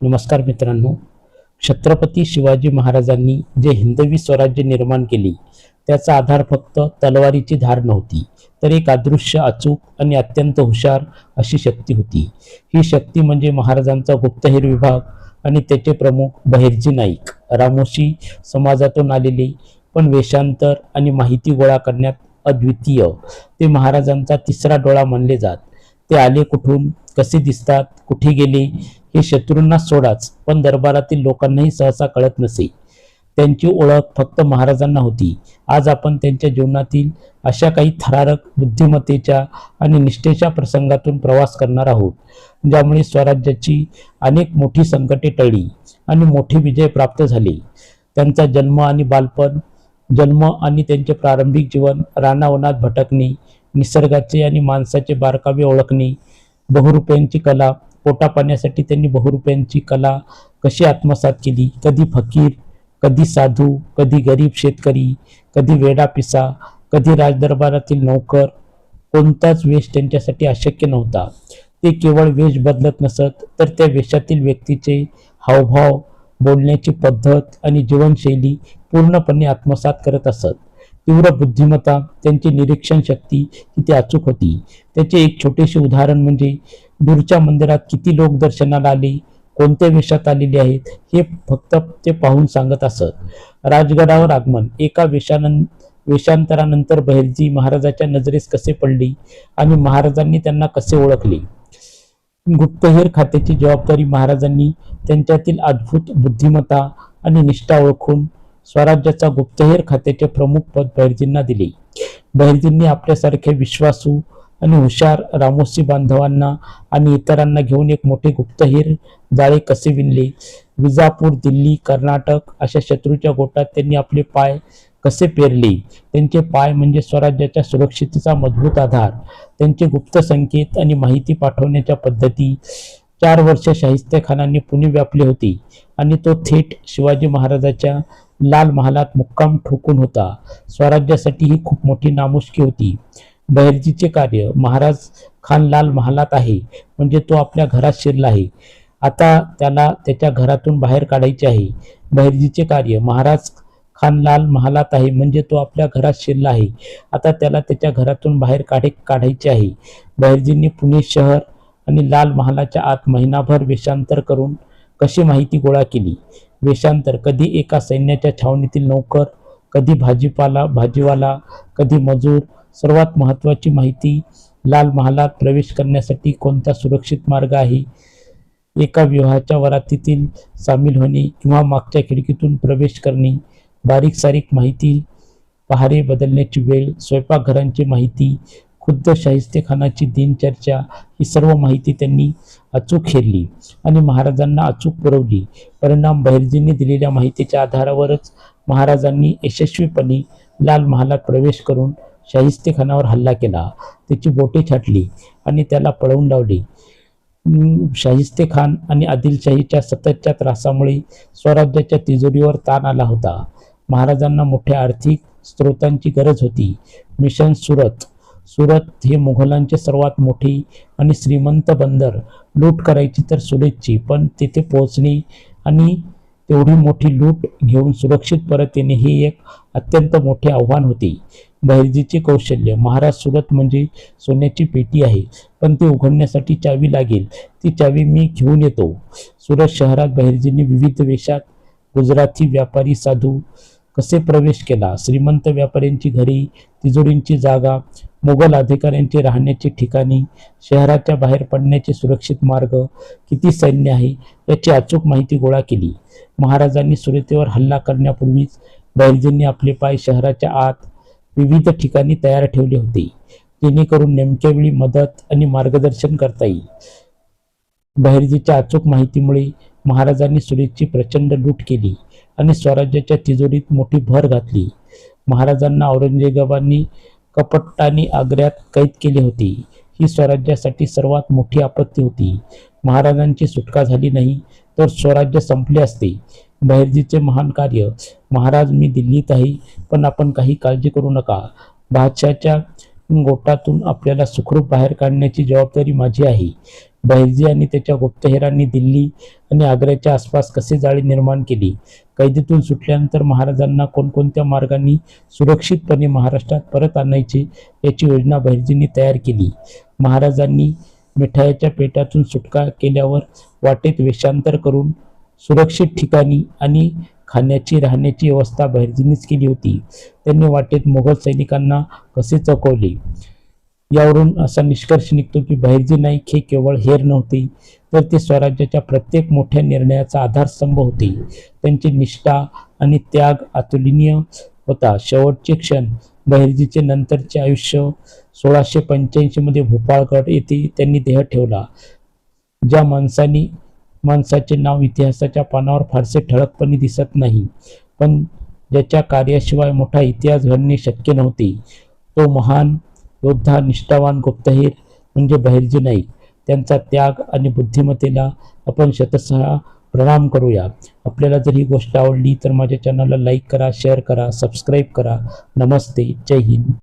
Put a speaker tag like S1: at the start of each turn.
S1: नमस्कार मित्रांनो. छत्रपती शिवाजी महाराजांनी जे हिंदवी स्वराज्य निर्माण केले त्याचा आधार फक्त तलवारीची धार नव्हती तर एक अदृश्य अचूक आणि अत्यंत हुशार अशी शक्ती होती. ही शक्ती म्हणजे महाराजांचा गुप्तहेर विभाग आणि त्याचे प्रमुख बहिर्जी नाईक. रामोशी समाजातून आलेले पण वेषांतर आणि माहिती गोळा करण्यात अद्वितीय. ते महाराजांचा तिसरा डोळा मानले जात. ते आले कुठून कसे दिसतात कुठे गेले हे शत्रूंना सोडाच पण दरबारातील लोकांनाही सहसा कळत नसे. त्यांची ओळख फक्त महाराजांना होती. आज आपण त्यांच्या जीवनातील अशा काही थरारक बुद्धिमत्तेच्या आणि निष्ठेच्या प्रसंगातून प्रवास करणार आहोत ज्यामुळे स्वराज्याची अनेक मोठी संकटे टळली आणि मोठे विजय प्राप्त झाले. त्यांचा जन्म आणि बालपण जन्म आणि त्यांचे प्रारंभिक जीवन रानावनात भटकणे निसर्गाचे आणि माणसाचे बारकावे ओळखणे बहुरुपयांची कला पोटा पाण्यासाठी त्यांनी बहुरुपयांची कला कशी आत्मसात केली? कधी फकीर कधी साधू कधी गरीब शेतकरी कधी वेडा पिसा कधी राजदरबारातील नोकर कोणताच वेश त्यांच्यासाठी अशक्य नव्हता. ते केवळ वेश बदलत नसत तर त्या वेशातील व्यक्तीचे हावभाव बोलण्याची पद्धत आणि जीवनशैली पूर्णपणे आत्मसात करत असत. तीव्र बुद्धिमत्ता त्यांची निरीक्षण शक्ती किती अचूक होती? त्याचे एक छोटेसे उदाहरण म्हणजे दूरच्या मंदिरात किती लोक दर्शनाला आले कोणत्या वेशात आलेले आहेत हे फक्त ते पाहून सांगत असत. राजगडावर आगमन. एका वेशानं वेशांतरानंतर बहिर्जी महाराजाच्या नजरेस कसे पडले आणि महाराजांनी त्यांना कसे ओळखले? गुप्तहेर खात्याची जबाबदारी महाराजांनी त्यांच्यातील अद्भुत बुद्धिमत्ता आणि निष्ठा ओळखून स्वराज्याचा गुप्तहेर खात्याचे प्रमुख पद बहिर्जींना दिले. बहिर्जींनी आपल्यासारखे विश्वासू आणि हुशार रामोशी बांधवांना आणि इतरांना घेऊन एक मोठे गुप्तहेर जाळे कसे विणले? विजापूर दिल्ली कर्नाटक अशा शत्रूच्या गोटात त्यांनी आपले पाय कसे पेरले? त्यांचे पाय म्हणजे स्वराज्याच्या सुरक्षितेचा मजबूत आधार. त्यांचे गुप्त संकेत आणि माहिती पाठवण्याच्या पद्धती. चार वर्ष शाहिस्तेखानाने पुणे व्यापले होते आणि तो थेट शिवाजी महाराजाच्या लाल महालात मुक्काम ठोकून होता. स्वराज्यासाठी ही खूप मोठी नामुष्की होती. बहिर्जीचे कार्य. महाराज खानलाल महालात आहे. म्हणजे तो आपल्या घरात शिरला आहे. आता त्याला त्याच्या घरातून बाहेर काढायचे आहे. बहिर्जीचे कार्य. महाराज खान लाल महालात आहे. म्हणजे तो आपल्या घरात शिरला आहे. आता त्याला त्याच्या घरातून बाहेर काढे काढायचे आहे. बहिर्जींनी पुणे शहर आणि लाल महालाच्या आत महिनाभर वेषांतर करून कशी माहिती गोळा केली? वेषांतर. कधी एका सैन्याच्या छावणीतील नोकर कधी भाजीपाला भाजीवाला कधी मजूर सर्वात महत्त्वाची माहिती लाल महालात प्रवेश करण्यासाठी कोणता सुरक्षित मार्ग आहे? एका विवाहाच्या वरातीतील सामील होणे किंवा मागच्या खिडकीतून प्रवेश करणे बारीक सारीक माहिती पहारे बदलण्याची वेळ स्वयंपाकघरांची माहिती खुद्द शाहिस्तेखानाची दिनचर्चा ही सर्व माहिती त्यांनी अचूक हेरली आणि महाराजांना अचूक पुरवली. परिणाम बहिर्जींनी दिलेल्या माहितीच्या आधारावरच महाराजांनी यशस्वीपणे लाल महालात प्रवेश करून शाहिस्तेखानावर हल्ला केला. त्याची बोटे छाटली आणि त्याला पळवून लावले. शाहिस्तेखान शाहिस्ते खान आणि आदिलशाहीच्या सततच्या त्रासामुळे स्वराज्याच्या तिजोरीवर ताण आला होता. महाराजांना मोठ्या आर्थिक स्रोतांची गरज होती. मिशन सुरत सुरत हे मुघलांचे सर्वात मोठी आणि श्रीमंत बंदर. लूट करायची तर सुरेशची पण तिथे पोहोचणे आणि तेवढी मोठी लूट घेऊन सुरक्षित परत येणे हे एक अत्यंत मोठे आव्हान होते. बहिर्जीचे कौशल्य महाराज सुरत म्हणजे सोन्याची पेटी आहे पण ती उघडण्यासाठी चावी लागेल. ती चावी मी घेऊन येतो. सुरत शहरात बहिर्जींनी विविध वेशात गुजराती व्यापारी साधू कसे प्रवेश केला? श्रीमंत व्यापाऱ्यांची घरी तिजोरींची जागा मुघल अधिकाऱ्यांची राहण्याची ठिकाणी शहराच्या बाहेर पडण्याचे सुरक्षित मार्ग किती सैन्य आहे याची अचूक माहिती गोळा केली. महाराजांनी सुरतेवर हल्ला करण्यापूर्वीच बैरजींनी आपले पाय शहराच्या आत विविध ठिकाणी तयार ठेवले होते जेणेकरून नेमक्या वेळी मदत आणि मार्गदर्शन करता येईल. बहिर्जीच्या अचूक माहितीमुळे महाराजांनी सुरेशची प्रचंड लूट केली आणि स्वराज्याच्या तिजोरीत मोठी भर घातली. महाराजांना औरंगजेबांनी कपट्टाने आग्र्यात कैद केली होती. ही स्वराज्यासाठी सर्वात मोठी आपत्ती होती. महाराजांची सुटका झाली नाही तर स्वराज्य संपले असते. बहिर्जीचे महान कार्य महाराज मी दिल्लीत आहे पण आपण काही काळजी करू नका. बादशाच्या गोटातून आपल्याला सुखरूप बाहेर काढण्याची जबाबदारी माझी आहे. बहिर्जी आणि त्याच्या गुप्तहेरांनी दिल्ली आणि आग्र्याच्या आसपास कसे जाळे निर्माण केली? कैदेतून सुटल्यानंतर महाराजांना कोणकोणत्या मार्गांनी सुरक्षितपणे महाराष्ट्रात परत आणायचे याची योजना बहिर्जींनी तयार केली. महाराजांनी मिठायाच्या पेटातून सुटका केल्यावर वाटेत वेषांतर करून सुरक्षित ठिकाणी आणि खाण्याची राहण्याची व्यवस्था बहिर्जीनीच केली होती. त्यांनी वाटेत मोगल सैनिकांना कसे चौकवले? यावरून असा निष्कर्ष निघतो की बहिर्जी नाईक हे केवळ हेर नव्हते तर ते स्वराज्याच्या प्रत्येक मोठ्या निर्णयाचा आधारस्तंभ होते. त्यांची निष्ठा आणि त्याग अतुलनीय होता. शेवटचे क्षण बहिर्जीचे नंतरचे आयुष्य सोळाशे पंच्याऐंशीमध्ये भोपाळगड येथे त्यांनी देह ठेवला ज्या माणसाने माणसाचे नाव इतिहासाच्या पानावर फारसे ठळकपणे दिसत नाही. पण ज्याच्या कार्याशिवाय मोठा इतिहास घडणे शक्य नव्हते. तो महान योद्धा निष्ठावान गुप्तहेर म्हणजे बहिर्जी नाईक. त्यांचा त्याग आणि बुद्धिमत्तेला आपण शतशः प्रणाम करूया. आपल्याला जर ही गोष्ट आवडली तर माझ्या चॅनलला लाईक करा शेअर करा सबस्क्राईब करा. नमस्ते. जय हिंद.